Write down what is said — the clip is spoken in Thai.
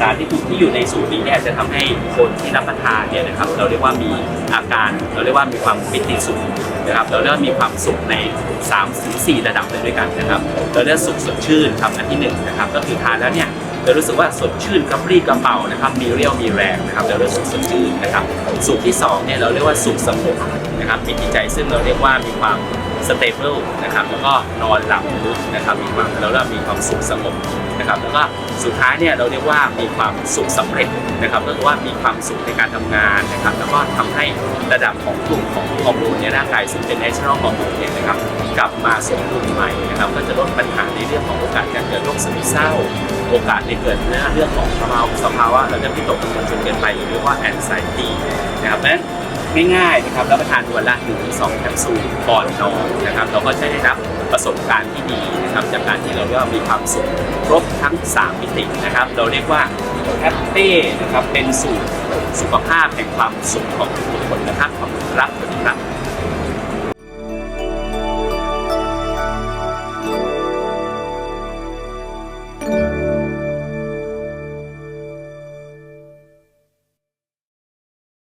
สารที่ที่อยู่ในสูตรนี้เนี่ยจะทำให้คนที่รับประทานเนี่ยนะครับเราเรียกว่ามีอาการ เราเรียกว่ามีความปิติสุขนะครับเราเรียกว่ามีความสุขใน3ถึง4ระดับเลยด้วยกันนะครับเราเรียกสุขสดชื่นครับอันที่หนึ่งนะครับก็คือทานแล้วเนี่ยเรารู้สึกว่าสดชื่นกระปรี้กระเป๋านะครับมีเรี่ยวมีแรงนะครับเราเรียกสุขสดชื่นนะครับสุขที่สองเนี่ยเราเรียกว่าสุขสงบนะครับมีจิตใจซึ่งเราเรียกว่ามีความ สเตเบิลนะครับแล้วก็นอนหลับลึกนะครับมีความเราเรียกว่ามีความสุขสงบนะครับแล้วก็สุดท้ายเนี่ยเราเรียกว่ามีความสุขสำเร็จนะครับก็คือว่ามีความสุขในการทำงานนะครับแล้วก็ทำให้ระดับของกลุ่มของฮอร์โมนในร่างกายซึ่งเป็น natural ฮอร์โมนเนี่ยนะครับกลับมาสมดุลใหม่นะครับก็จะลดปัญหาในเรื่องของโอกาสการเกิดโรคซึมเศร้า โอกาสในเกิดเรื่องเรื่องของสภาวะสภาวะเราจะพิตกกังวลจนเกินไปหรือเรียกว่า anxiety นะครับเพราะฉะนั้น ง่ายๆนะครับรับประทานวันละ1นถึงสแคปซูลก่อนนอนนะครับเราก็จะได้รับประสบการณ์ที่ดีนะครับจากการที่เราเรียกว่ามีความสุขครบทั้ง 3 มิตินะครับ เราเรียกว่าแฮปปี้นะครับเป็นสูตรสุขภาพแห่งความสุขของทุกคนนะครับขอบคุณครับขอบคุณครับ